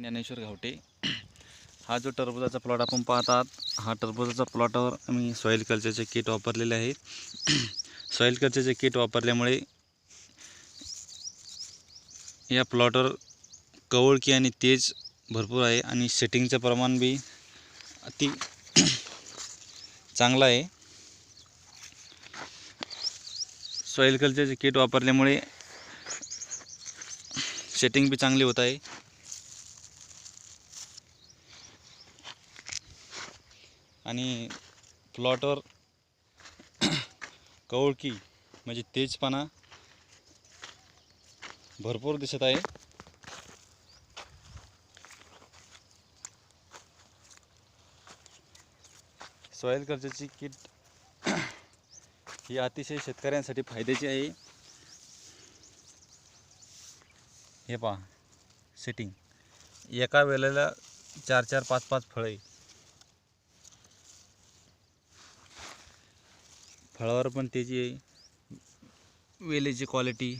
मी ज्ञानेश्वर घावटे हा जो टरबुजाचा प्लॉट आपण पाहत हा टरबुजाचा प्लॉटवर आम्ही सॉईल कल्चरचे किट वापरलेले आहे सॉईल कल्चरचे किट वापरल्यामुळे या प्लॉटवर कवळकी आणि तेज भरपूर आहे आणि सेटिंगचं प्रमाण बी अति चांगलं आहे. सॉईल कल्चरचे किट वापरल्यामुळे सेटिंग बी चांगली होत आहे. आणि प्लॉटवर कवळकी म्हणजे तेजपणा भरपूर दिसत आहे. सॉईल कर्जाची किट ही अतिशय शेतकऱ्यांसाठी फायद्याची आहे. हे पहा सेटिंग एका वेळेला चार चार पाच पाच फळे. फळावर पण त्याची वेलीची क्वालिटी